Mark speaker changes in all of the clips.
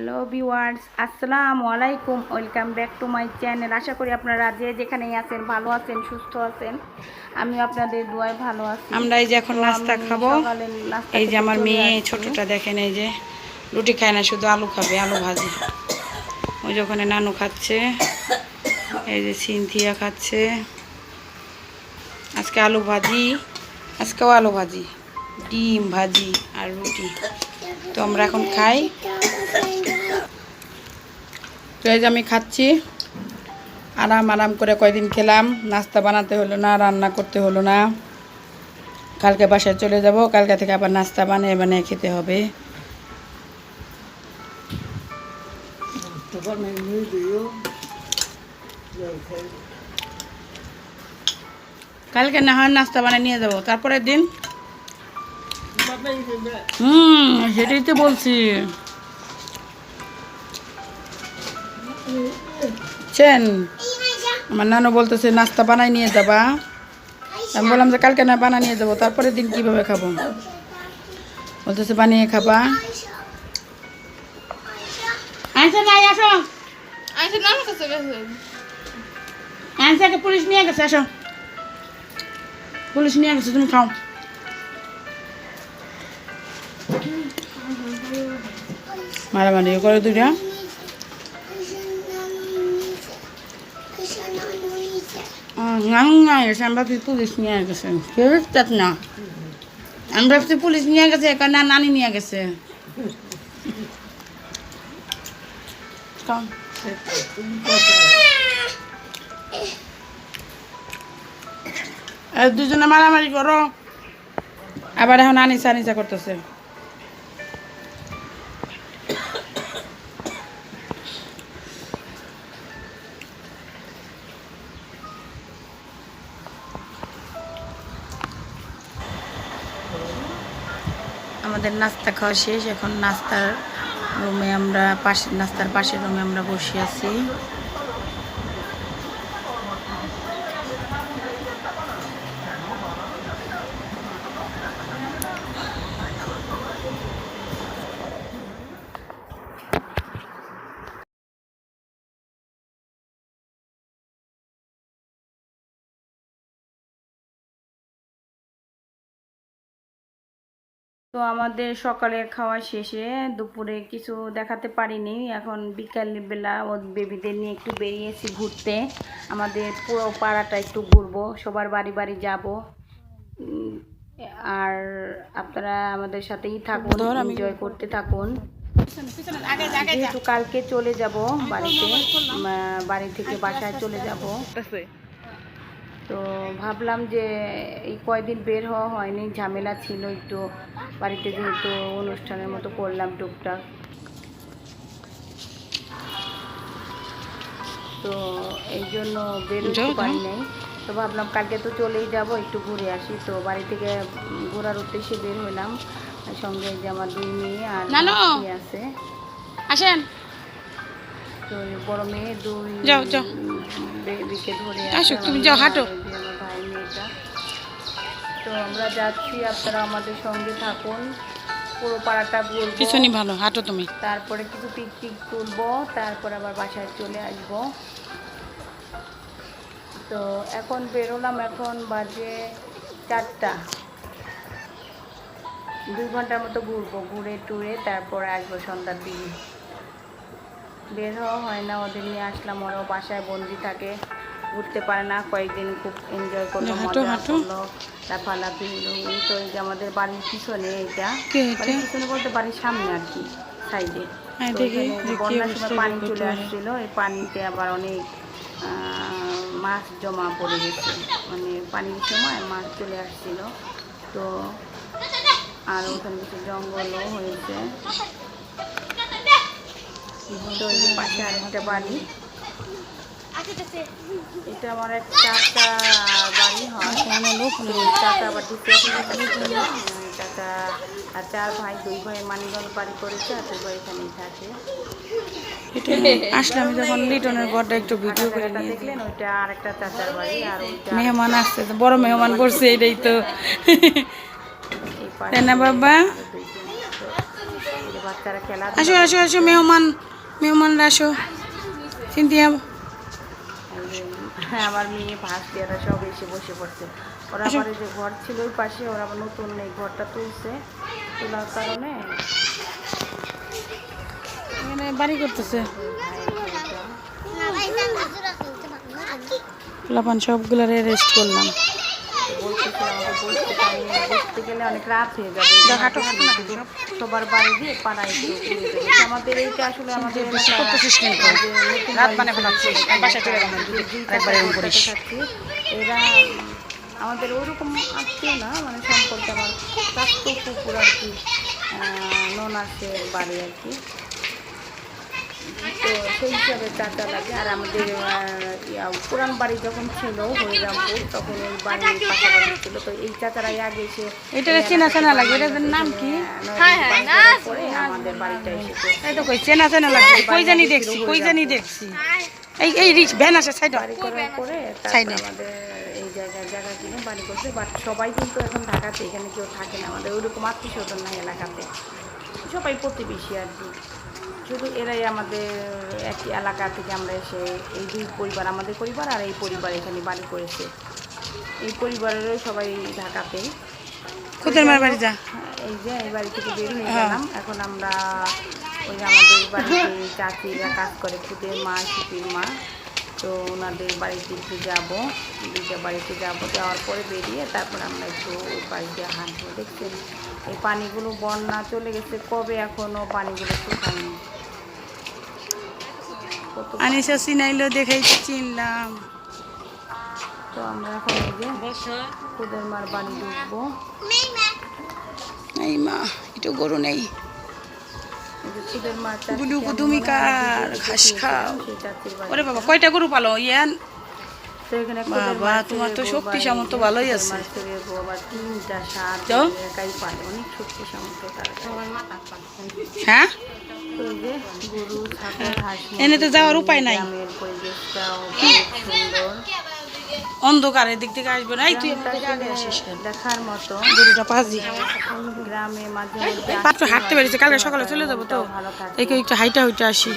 Speaker 1: Hello viewers আসসালামু আলাইকুম welcome back to my channel আশা করি আপনারা যে যেখানেই আছেন ভালো আছেন সুস্থ আছেন আমি আপনাদের দোয়ায় ভালো আছি।
Speaker 2: আমরা এই যে এখন নাস্তা খাব। এই যে আমার মেয়ে। ছোটটা দেখেন এই যে রুটি খায় না শুধু আলু খাবে আলু ভাজি। ওই যে ওখানে নানু খাচ্ছে এই যে সিনথিয়া খাচ্ছে। আজকে আলু ভাজি আজকেও আলু ভাজি ডিম ভাজি আর রুটি। তো আমরা এখন খাই। তো এই যে আমি খাচ্ছি। আরাম আরাম করে কয়দিন খেলাম। নাস্তা বানাতে হলো না, রান্না করতে হলো না। কালকে বাসায় চলে যাব, কালকে থেকে আবার নাস্তা বানিয়ে বানিয়ে খেতে হবে। কালকে না হয় নাস্তা বানিয়ে নিয়ে যাব, তারপরের দিন? হুম, সেটাই তো বলছি। চেন। আমার নানু বলতেছে নাস্তা বানাই নিয়ে যাবা। আমি বললাম যে কালকে না বানা নিয়ে যাব তারপরের দিন কীভাবে খাব? বলতেছে বানিয়ে খাবা। পুলিশ নিয়ে গেছে আসো। পুলিশ নিয়ে গেছে তুমি খাও। মারামারি করে দুটা পুলিশ নিয়ে গেছে। না। পুলিশ গেছে নানি নিয়ে গেছে। দুজনে মারামারি করো। আবার এখন আনিসা আনিসা করতেছে। আমাদের নাস্তা খাওয়া শেষ। এখন নাস্তার রুমে আমরা পাশে নাস্তার পাশের রুমে আমরা বসে আছি।
Speaker 1: তো আমাদের সকালের খাওয়া শেষে দুপুরে কিছু দেখাতে পারিনি। এখন বিকাল বেলা ও বেবিদের নিয়ে একটু বেরিয়েছি ঘুরতে। আমাদের পুরো পাড়াটা একটু ঘুরবো সবার বাড়ি বাড়ি যাব। আর আপনারা আমাদের সাথেই থাকুন এনজয় করতে থাকুন। যেহেতু কালকে চলে যাব বাড়িতে বাড়ি থেকে বাসায় চলে যাব। তো ভাবলাম যে এই কয়দিন বের হওয়া হয়নি ঝামেলা ছিল একটু বাড়িতে যেহেতু অনুষ্ঠানের মতো করলাম টুকটাক। তো এই জন্য বের
Speaker 2: যাও,
Speaker 1: হতে পারি নাই। তো ভাবলাম কালকে তো চলেই যাব একটু ঘুরে আসি। তো বাড়ি থেকে ঘোরার উদ্দেশ্যে বের হলাম। সঙ্গে যে আমার দুই মেয়ে আর। আছে।
Speaker 2: আসেন।
Speaker 1: তো এই বড় মেয়ে দুই
Speaker 2: যাও, যাও।
Speaker 1: বেবিকে ধরে
Speaker 2: আসো, তুমি যাও, হাঁটো।
Speaker 1: ভাই মেয়েটা। তো আমরা যাচ্ছি আপনারা আমাদের সঙ্গে থাকুন। পুরো পাড়াটা ঘুরবো।
Speaker 2: পিছনে ভালো হাঁটো তুমি।
Speaker 1: তারপরে কিছু পিকনিক তারপর আবার বাসায় চলে আসব। তো এখন বেরোলাম এখন বাজে চারটা। দুই ঘণ্টার মতো ঘুরবো ঘুরে টুরে তারপর আসব সন্ধ্যার দিকে। বের হওয়া হয় না ওদের নিয়ে আসলাম ওরাও বাসায় বন্দি থাকে। ঘুরতে পারে না কয়েকদিন খুব এনজয় করল মজা
Speaker 2: হাঁটো।
Speaker 1: করল লাফালাফি। তো এই যে আমাদের বাড়ির পিছনে এটা বাড়ির পিছনে বলতে বাড়ির সামনে আর কি সাইডে।
Speaker 2: হ্যাঁ,
Speaker 1: বন্যার সময় পানি চলে। আসছিল এই পানিতে আবার অনেক মাছ জমা পড়ে গেছে। মানে পানির সময় মাছ চলে আসছিল। তো আর ওখানে কিছু জঙ্গলও হয়েছে। তো এই পাশে আরেকটা বাড়ি এটা আমার এক বাড়ি হয়। আর চার ভাই দুই ভাই মানিগঞ্জ বাড়ি করেছে আর দুই ভাই এখানেই থাকে।
Speaker 2: এটা আসলে আমি যখন লিটনের ঘরটা একটু ভিডিও করে নিয়ে
Speaker 1: দেখলেন ওইটা আরেকটা চাচার বাড়ি আর ওইটা
Speaker 2: মেহমান আসছে তো বড় মেহমান পড়ছে এটাই তো।
Speaker 1: এই
Speaker 2: তাই না বাবা।
Speaker 1: বাচ্চারা খেলা
Speaker 2: আসো আসো আসো মেহমান। মেহমানরা আসো। সিন্ধিয়া।
Speaker 1: হ্যাঁ আমার মেয়ে ভাত দেওয়ারা সব এসে বসে পড়ছে। ওরা এই যে ঘর ছিল ওই পাশে ওরা আবার নতুন এই ঘরটা তুলছে। তোলার কারণে।
Speaker 2: এখানে বাড়ি করতেছে। লাপান সবগুলারে রেস্ট করলাম।
Speaker 1: বলতেছে আমাকে বসতে পারি গেলে অনেক রাত হয়ে যাবে। সবার বাড়ি দিয়ে পাড়ায় আমাদের এইটা আসলে আমাদের
Speaker 2: রাত।
Speaker 1: থাকছি, এরা আমাদের ওরকম আত্মীয় না মানে সম্পর্কে আমার স্বাস্থ্য কুকুর আর কি নোন আছে বাড়ি আর কি। তো সেই হিসাবে চাচা লাগে। আর আমাদের পুরান বাড়ি যখন ছিল হরিরামপুর তখন ওই পাশাপাশি ছিল। তো এই চাচারাই আগে এসে
Speaker 2: এটা চেনা চেনা লাগে এটার নাম কি?
Speaker 3: হ্যাঁ, হ্যাঁ, না,
Speaker 1: পরে আমাদের বাড়িটা এসেছে।
Speaker 2: এই তো কই চেনা চেনা লাগে। কই জানি দেখছি কই জানি দেখছি। এই এই রিচ ভ্যান আছে সাইড।
Speaker 1: বাড়ি করার পরে
Speaker 2: Side
Speaker 1: আমাদের এই জায়গা কিনে বাড়ি করছে। বাট সবাই কিন্তু এখন ঢাকাতে এখানে কেউ থাকে না। আমাদের ওইরকম আত্মীয় স্বজন নাই এলাকাতে। সবাই প্রতিবেশী আর কি। শুধু এরাই আমাদের একই এলাকা থেকে আমরা এসে এই দুই পরিবার আমাদের পরিবার আর এই পরিবার এখানে বাড়ি করেছে। এই পরিবারেরও সবাই ঢাকাতে।
Speaker 2: খুদের মার বাড়ি যা?
Speaker 1: এই যে এই বাড়ি থেকে বের হয়ে
Speaker 2: হ্যাঁ।
Speaker 1: গেলাম। এখন আমরা ওই আমাদের বাড়িতে চাচিরা কাজ করে খুদের মা শিপির মা। তো ওনাদের বাড়িতে একটু যাব দুইটা বাড়িতে যাব। যাওয়ার পরে বেরিয়ে তারপর আমরা একটু ওই বাড়িতে হাঁটবো। দেখছেন এই পানিগুলো বন্যা চলে গেছে। কবে এখনও পানিগুলো শুকায়নি?
Speaker 2: আনিসা চিনাইলো দেখাই চিনলাম।
Speaker 1: তো আমরা এখন এই মার বাড়ি ঢুকবো।
Speaker 2: এই মা। একটু গরু নেই। গুলু তুমি কার? ঘাস খাও। ওরে বাবা কয়টা গরু পালো ইয়ান? বাবা, তোমার তো শক্তি সামর্থ্য ভালোই আছে। হ্যাঁ? এনে তো যাওয়ার উপায় নাই।
Speaker 1: গ্রামের পরিবেশটাও খুব সুন্দর
Speaker 2: অন্ধকার এদিক থেকে আসবে না
Speaker 1: দেখার মতো
Speaker 2: হাঁটতে পেরেছে কালকে সকালে চলে যাব তো। এই একটু হাইটা হইটা আসি।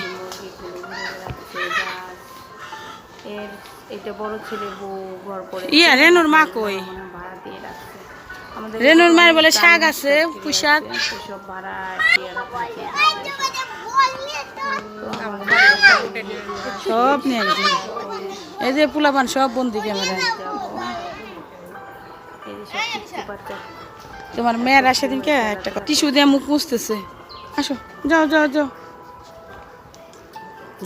Speaker 1: এর
Speaker 2: ইয়া, রেনুর মায়ের বলে শাক আছে,
Speaker 1: factory
Speaker 2: পুঁই শাক।
Speaker 1: আছে, সেসব ভাড়া
Speaker 2: সব নিয়ে গেছে এই যে পোলাপান সব বন্দি
Speaker 1: বাচ্চা
Speaker 2: তোমার মেয়েরা সেদিনকে একটা টিস্যু দিয়ে মুখ মুছতেছে। আসো যাও যাও যাও।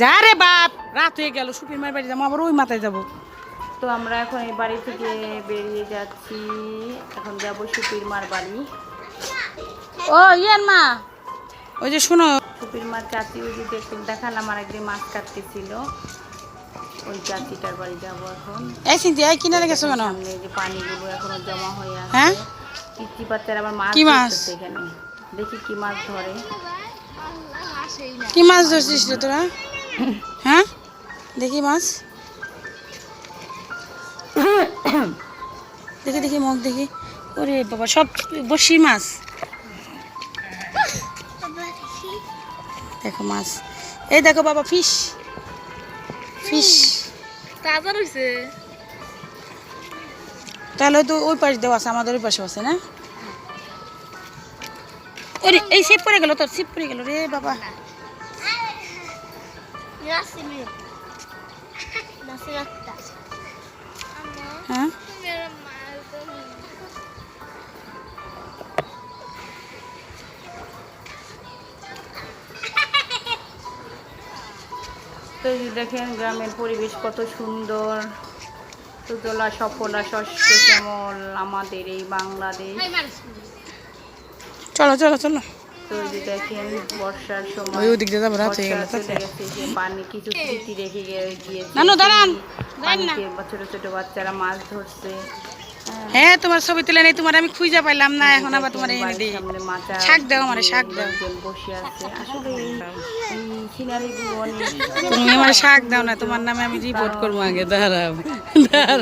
Speaker 2: যা রে বাপ রাত হয়ে গেল সুপির মায়ের বাড়ি যাব আবার ওই মাথায় যাব।
Speaker 1: তো আমরা এখন এই বাড়ি থেকে বেরিয়ে যাচ্ছি। এখন যাব সুপির মার বাড়ি।
Speaker 2: ও ইয়ান মা। ওই যে শোনো
Speaker 1: সুপির মার চাচি ওই যে দেখালাম আর একদিন মাছ কাটতেছিল। ওই চাচিটার বাড়ি যাব এখন।
Speaker 2: এই চিন্তি এই কিনে গেছো কেন?
Speaker 1: সামনে যে পানিগুলো এখনও জমা হয়ে আছে।
Speaker 2: হ্যাঁ?
Speaker 1: পিচ্ছি বাচ্চারা আবার মাছ
Speaker 2: কি মাছ?
Speaker 1: এখানে। দেখি কি মাছ ধরে।
Speaker 2: কি মাছ ধরছিস রে তোরা? হ্যাঁ? দেখি মাছ। দেখি দেখি মুখ দেখি। ওরে বাবা সব বসি মাছ। দেখো মাছ। এই দেখো বাবা ফিশ ফিশ
Speaker 3: তাজা রইছে।
Speaker 2: তাহলে তো ওই পাশে দেওয়া আছে আমাদের ওই পাশে আছে না? ওরে এই সিপ পড়ে গেল তোর সিপ পড়ে গেল রে বাবা। হ্যাঁ?
Speaker 1: তো দেখেন গ্রামের পরিবেশ কত সুন্দর। সুজলা সফলা শস্য শ্যামল আমাদের এই বাংলাদেশ।
Speaker 2: চলো চলো চলো।
Speaker 1: তো যে দেখেন বর্ষার সময়
Speaker 2: ওই দিয়ে যাব রাত
Speaker 1: পানি কিছু স্মৃতি রেখে গে- গিয়েছে পানিতে ছোট ছোট বাচ্চারা মাছ ধরছে। হ্যাঁ,
Speaker 2: তোমার ছবি তুলে নেই তোমার আমি খুঁজে পাইলাম না এখন আবার তোমার এনে দিই। শাক দাও আমারে, শাক দাও। তুমি আমার শাক দাও না তোমার নামে আমি রিপোর্ট করব আগে দাঁড়াও দাঁড়াও।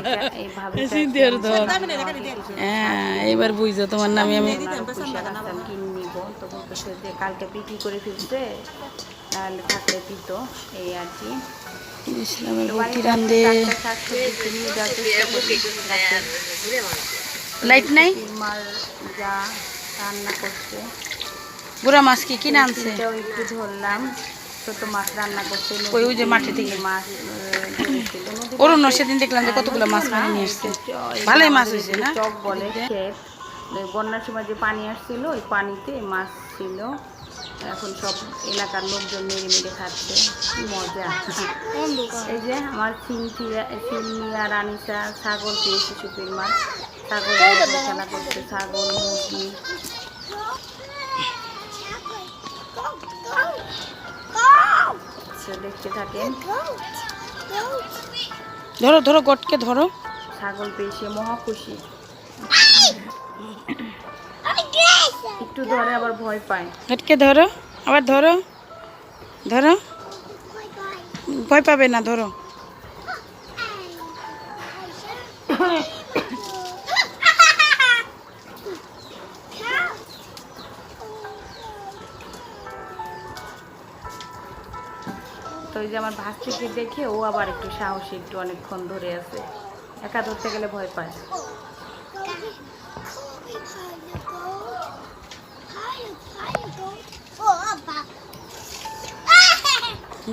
Speaker 2: হ্যাঁ এবার বুঝছ তোমার নামে আমি
Speaker 1: কালকে বিক্রি করে ফেলছে তাহলে থাকলে দিত এই আর কি।
Speaker 2: ইসলামের রান্ধে
Speaker 1: রাতে।
Speaker 2: লাইট নাই?
Speaker 1: মার যা রান্না করছে।
Speaker 2: বুড়া মাছ কি কিনে আনছে?
Speaker 1: একটু ধরলাম। ছোট মাছ রান্না করছে
Speaker 2: ওই ওই যে মাঠে থেকে।
Speaker 1: মাছ
Speaker 2: অরুণ সেদিন দেখলাম যে কতগুলো মাছ কিনে নিয়ে আসছে ভালোই মাছ হয়েছে না?
Speaker 1: বলে বন্যার সময় যে পানি আসছিল ওই পানিতে মাছ ছিল। এখন সব এলাকার লোকজন মেরে মেরে খাচ্ছে। কি মজা। এই যে আমার সিনথিয়া সিনিয়া রানিসা ছাগল পেয়েছে সুপির মাছ ছাগল খেলা করছে ছাগল মুরগি। দেখতে থাকেন
Speaker 2: ধরো ধরো গটকে ধরো।
Speaker 1: ছাগল পেয়ে সে মহা খুশি। একটু ধরে আবার ভয় পায়।
Speaker 2: গটকে ধরো আবার ধরো ধরো। ভয় পাবে না ধরো।
Speaker 1: তো ওই যে আমার ভাস্তিকে দেখে ও আবার একটু সাহসী একটু অনেকক্ষণ ধরে আছে। একা ধরতে গেলে ভয় পায়।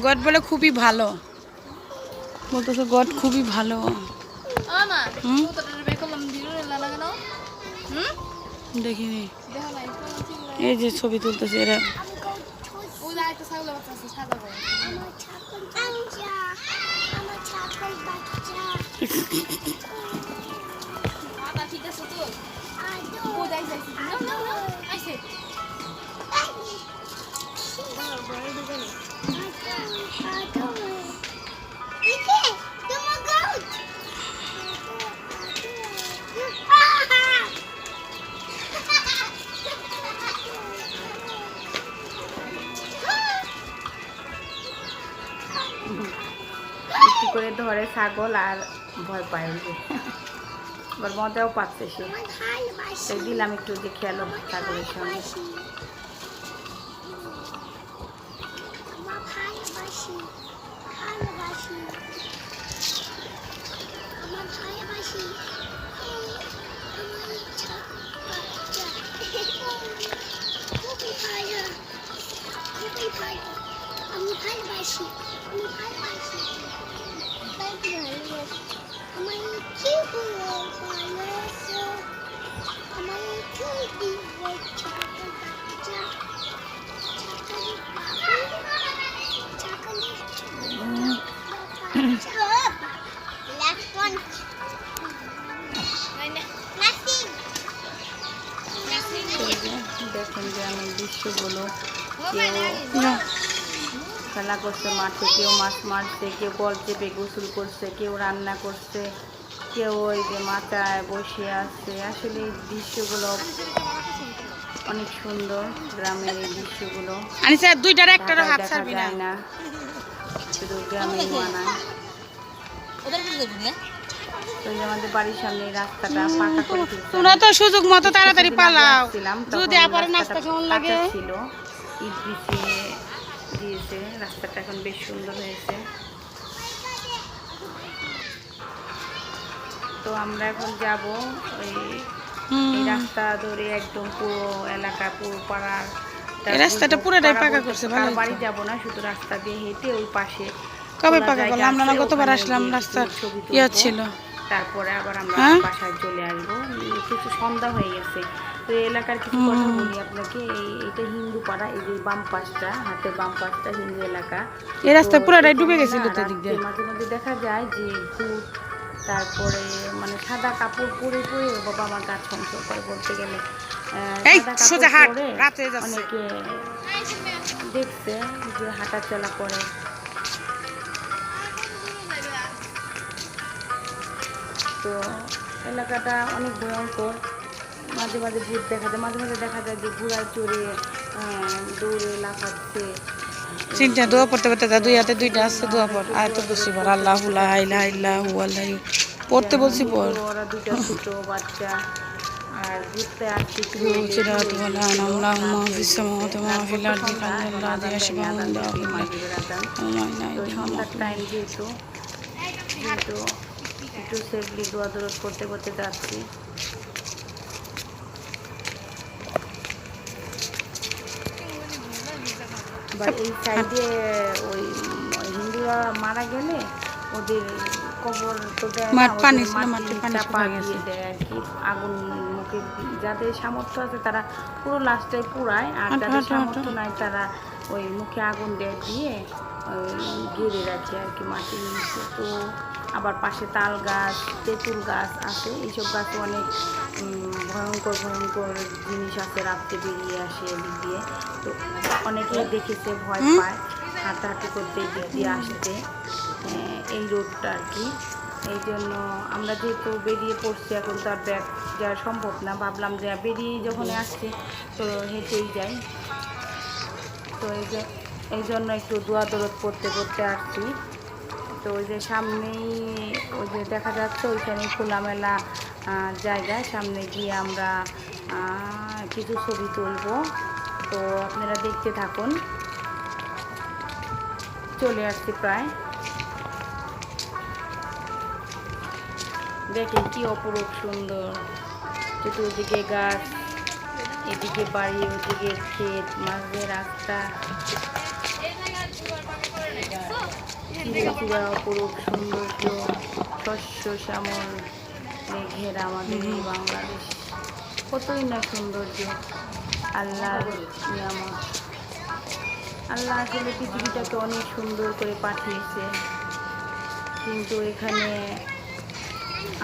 Speaker 2: গড বলে খুবই ভালো। বলতেছে গড খুবই ভালো। দেখিনি। এই যে ছবি তুলতেছে এরা।
Speaker 3: ঠিক আছে তো?
Speaker 1: করে ধরে ছাগল আর ভয় পায় যে। এবার মজাও পাচ্ছে সে। দিলাম একটু যে খেলো ছাগলের সঙ্গে।
Speaker 4: আমি ভালোবাসি আমি ভালোবাসি আমি ভালোবাসি আমার কি ভালোবাসো আমার খুবই বাচ্চা বাচ্চা Last one.
Speaker 3: নাই না
Speaker 4: Nothing.
Speaker 1: যে দেখেন যে আমি দৃশ্যগুলো কেউ খেলা করছে মাঠে কেউ মাছ মারছে কেউ বল চেপে গোসল করছে কেউ রান্না করছে কেউ ওই যে মাথায় বসে আছে। আসলে এই দৃশ্যগুলো অনেক সুন্দর গ্রামের এই দৃশ্যগুলো।
Speaker 2: দুইটার
Speaker 1: ঢাকায়
Speaker 2: হাত ছাড়বি না।
Speaker 1: শুধু গ্রামে মানায়।
Speaker 3: ওদের কি দেবো না
Speaker 1: তো এই যে আমাদের বাড়ির সামনে রাস্তাটা পাকা করে
Speaker 2: তোমরা তো সুযোগ মতো তাড়াতাড়ি পালাও। যদি আবার নাস্তা কেমন লাগে?
Speaker 1: ছিল। ইট বিছিয়ে দিয়েছে রাস্তাটা এখন বেশ সুন্দর হয়েছে তো আমরা এখন যাব ওই রাস্তা ধরে একদম পুরো এলাকা পুরো পাড়ার
Speaker 2: রাস্তাটা পুরোটাই পাকা করছে, ভালোই
Speaker 1: বাড়ি যাব না শুধু রাস্তা দিয়ে হেঁটে ওই পাশে
Speaker 2: কবে পাকা করলাম? আমরা না গতবার আসলাম, রাস্তা ইয়া। ছিল।
Speaker 1: তারপরে আবার আমরা
Speaker 2: হ্যাঁ?
Speaker 1: বাসায় চলে আসব কিছু সন্ধ্যা হয়ে গেছে তো এলাকার কিছু কথা বলি আপনাকে। এটা হিন্দু পাড়া এই যে বাম পাশটা হাতে বাম পাশটা হিন্দু এলাকা।
Speaker 2: এই রাস্তা পুরোটাই ডুবে গেছিল তো দিক দিয়ে।
Speaker 1: মাঝে মাঝে দেখা যায় যে ভূত তারপরে মানে সাদা কাপড় পরে পরে বাবা আমার গাছ সংসর্গ করে বলতে গেলে।
Speaker 2: সোজা হাট, রাত যাচ্ছে।
Speaker 1: অনেকে দেখছে যে হাঁটা চলা করে। তো এলাকাটা অনেক ভয়ঙ্কর। মাঝে মাঝে ভূত দেখা যায় মাঝে মাঝে দেখা যায় যে ঘোড়ায় চড়ে দৌড়ে লাফাচ্ছে।
Speaker 2: চিন্তা দোয়া পড়তে পড়তে তা দুই হাতে দুইটা আসছে দোয়া পড়। আর তো বসি পর আল্লাহ আল্লাহ আল্লাহ আল্লাহ। পড়তে বলছি পর
Speaker 1: ওরা দুইটা ছোট বাচ্চা। আর ঘুরতে আসছি টাইম যেহেতু যেহেতু একটু সেফলি দোয়া দৌড় করতে করতে যাচ্ছি। বা এই সাইডে ওই হিন্দুরা মারা গেলে ওদের কবর তো
Speaker 2: পানি।
Speaker 1: দিয়ে আর কি। আগুন মুখে যাদের সামর্থ্য আছে তারা পুরো লাস্টটাই পুরায় আর যাদের সামর্থ্য নাই তারা ওই মুখে আগুন দেয় দিয়ে ঘিরে রাখে আর কি মাটির নিচে। তো আবার পাশে তাল গাছ তেঁতুল গাছ আছে। এইসব গাছে অনেক ভয়ঙ্কর ভয়ঙ্কর জিনিস আছে রাত্রে বেরিয়ে আসে এদিক দিয়ে। তো অনেকেই দেখেছে ভয় পায় হাঁটাহাঁটি করতে এদিক দিয়ে আসতে। এই রোডটা আর কি। এই জন্য আমরা যেহেতু বেরিয়ে পড়ছি এখন তো আর ব্যাগ যাওয়া সম্ভব না। ভাবলাম যে বেরিয়ে যখন আসছি তো হেঁটেই যাই। তো এই যে এই জন্য একটু দোয়া দরদ করতে করতে আসছি। তো ওই যে সামনেই, ওই যে দেখা যাচ্ছে ওইখানে খোলামেলা জায়গায় সামনে গিয়ে আমরা কিছু ছবি তুলব। তো আপনারা দেখতে থাকুন। চলে আসছি প্রায়। দেখেন কি অপরূপ সুন্দর। চতুর্দিকে গাছ, এদিকে বাড়ি, ওদিকে ক্ষেত, মাঝে রাস্তা। অপরূপ সৌন্দর্য শস্য শ্যামল ঘেরা আমাদের এই বাংলাদেশ কতই না সৌন্দর্য আল্লাহর নিয়ামত আল্লাহ আসলে পৃথিবীটাকে অনেক সুন্দর করে পাঠিয়েছে কিন্তু এখানে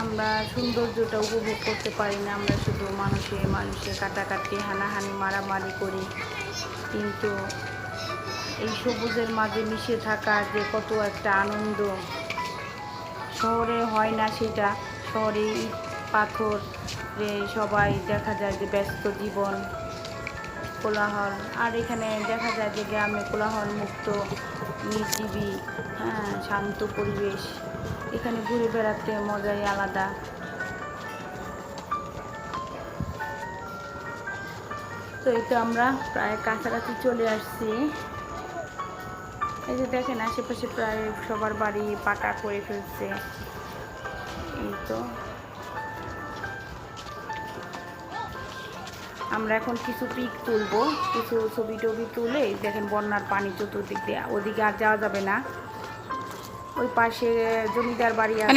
Speaker 1: আমরা সৌন্দর্যটা উপভোগ করতে পারি না আমরা শুধু মানুষে মানুষে কাটাকাটি হানাহানি মারামারি করি কিন্তু এই সবুজের মাঝে মিশে থাকা যে কত একটা আনন্দ। শহরে হয় না সেটা। শহরে ইট, পাথর সবাই দেখা যায় যে ব্যস্ত জীবন, কোলাহল। আর এখানে দেখা যায় যে গ্রামে কোলাহল মুক্ত নির্জীবী হ্যাঁ শান্ত পরিবেশ। এখানে ঘুরে বেড়াতে মজাই আলাদা। তো এই তো আমরা প্রায় কাছাকাছি চলে আসছি। এই যে দেখেন আশেপাশে প্রায় সবার বাড়ি পাকা করে ফেলছে। এই তো। আমরা এখন কিছু পিক তুলবো কিছু ছবি টবি তুলে দেখেন বন্যার পানি চতুর্দিক দিয়ে ওদিকে আর যাওয়া যাবে না। ওই পাশে জমিদার বাড়ি আছে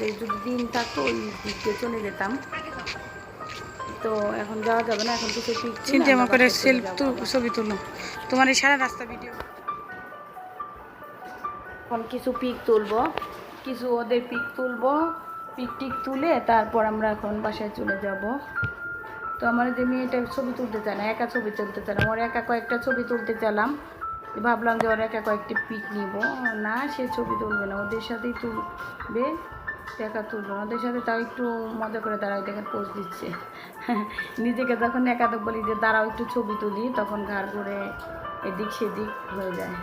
Speaker 1: যে যদি দিন থাকতো ওই দিক দিয়ে চলে যেতাম। তো এখন যাওয়া যাবে না এখন কিছু পিক
Speaker 2: চিন্তা করে সেলফ ছবি তুলো। তোমার এই সারা রাস্তা ভিডিও
Speaker 1: এখন কিছু পিক তুলবো। কিছু ওদের পিক তুলবো, পিক টিক তুলে তারপর আমরা এখন বাসায় চলে যাব। তো আমার যে মেয়েটা ছবি তুলতে চায় না, একা ছবি তুলতে চায় না ওর একা কয়েকটা ছবি তুলতে চালাম ভাবলাম যে ওর একা কয়েকটি পিক নিব। না, সে ছবি তুলবে না, ওদের সাথেই তুলবে, একা তুলবে ওদের সাথে তাও একটু মজা করে দাঁড়াও দেখে পোজ দিচ্ছে। নিজেকে যখন একা তো বলি যে, দাঁড়াও, একটু ছবি তুলি, তখন ঘাড় ঘুরে এদিক সেদিক হয়ে যায়।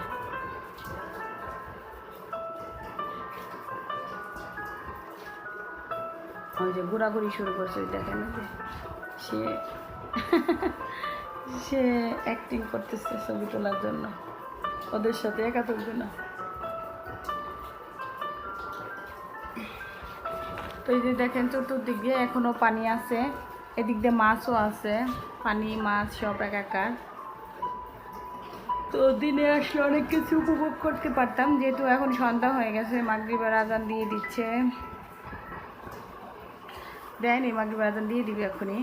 Speaker 1: ওই যে ঘোরাঘুরি শুরু করছে, দেখেন যে। সে সে অ্যাক্টিং করতেছে ছবি তোলার জন্য। ওদের সাথে একা তুলবে না। তো এই যে দেখেন চতুর্দিক দিয়ে এখনও পানি আছে। এদিক দিয়ে মাছও আছে। পানি, মাছ সব একাকার। তো দিনে আসলে অনেক কিছু উপভোগ করতে পারতাম, যেহেতু এখন সন্ধ্যা হয়ে গেছে, মাগরিবের আজান দিয়ে দিচ্ছে। দেয়নি মাগরিব আজান দিয়ে দিবি এখনই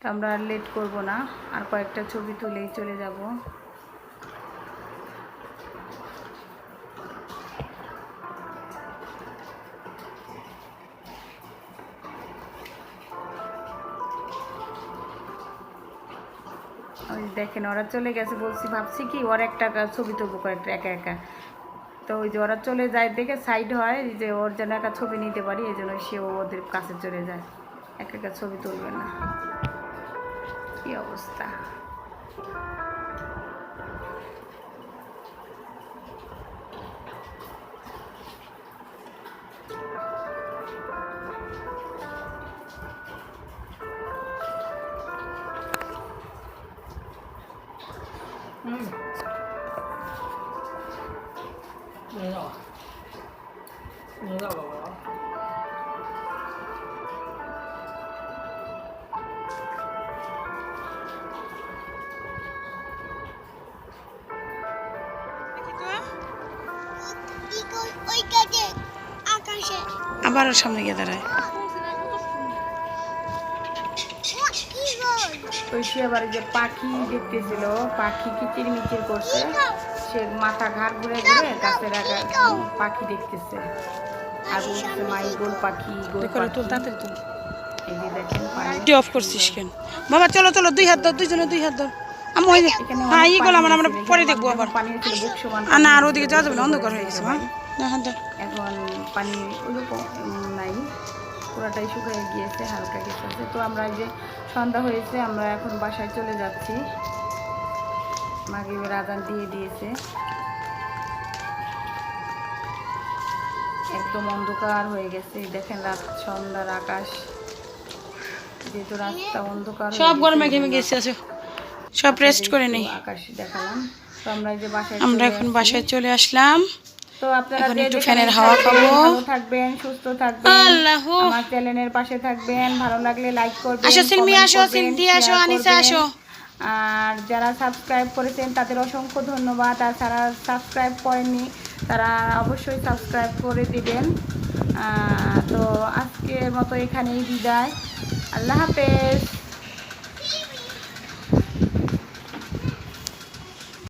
Speaker 1: তো আমরা আর লেট করব না, আর কয়েকটা ছবি তুলেই চলে যাব। ওই দেখেন, ওরা চলে গেছে বলছি, ভাবছি কি, ওর একটা একটা ছবি তুলবো কয়েকটা, একা একা। তো ওই যে ওরা চলে যায়, দেখে সাইড হয়, যে ওর যেন একা ছবি নিতে পারি, এই জন্য সে ওদের কাছে চলে যায়। একা একা ছবি তুলবে না। কি অবস্থা?
Speaker 2: ওর সামনে গিয়ে দাঁড়ায়।
Speaker 4: ইগল
Speaker 1: আবার যে পাখি দেখতেছিল পাখি কিচির মিচির করছে সে মাথা ঘুরে ঘুরে গাছের পাখি দেখতেছে। আর বলছে পাখি পাখি।
Speaker 2: অফ করছিস কেন? বাবা চলো চলো দুই হাত ধর দুইজনে দুই হাত ধর আমি ওই হ্যাঁ ই করলাম আমরা পরে দেখব আবার। আর না আর ওদিকে যাওয়া যাবে না অন্ধকার হয়ে গেছে হাত ধর।
Speaker 1: এখন পানি ওইরকম নাই পুরাটাই শুকিয়ে গিয়েছে হালকা কিছু আছে। তো আমরা যে সন্ধ্যা হয়েছে আমরা এখন বাসায় চলে যাচ্ছি। মাগরিবের আজান দিয়ে দিয়েছে। একদম অন্ধকার হয়ে গেছে দেখেন রাত সন্ধ্যার আকাশ। যেহেতু রাস্তা অন্ধকার
Speaker 2: সব গরমে ঘেমে গেছে আছো সব রেস্ট করে নেই।
Speaker 1: আকাশ দেখালাম। তো আমরা যে বাসায়
Speaker 2: আমরা এখন বাসায় চলে আসলাম।
Speaker 1: তো আপনারা
Speaker 2: একটু ফ্যানের হাওয়া খাব।
Speaker 1: থাকবেন সুস্থ থাকবেন
Speaker 2: আল্লাহ।
Speaker 1: আমার চ্যানেলের পাশে থাকবেন ভালো লাগলে লাইক করবেন
Speaker 2: আসো সিলমি আসো
Speaker 1: করবেন,
Speaker 2: আসো আনিসা আসো।
Speaker 1: আর যারা সাবস্ক্রাইব করেছেন তাদের অসংখ্য ধন্যবাদ। আর যারা সাবস্ক্রাইব করেননি তারা অবশ্যই সাবস্ক্রাইব করে দিবেন। আহ, তো আজকের মতো এখানেই বিদায়। আল্লাহ হাফেজ।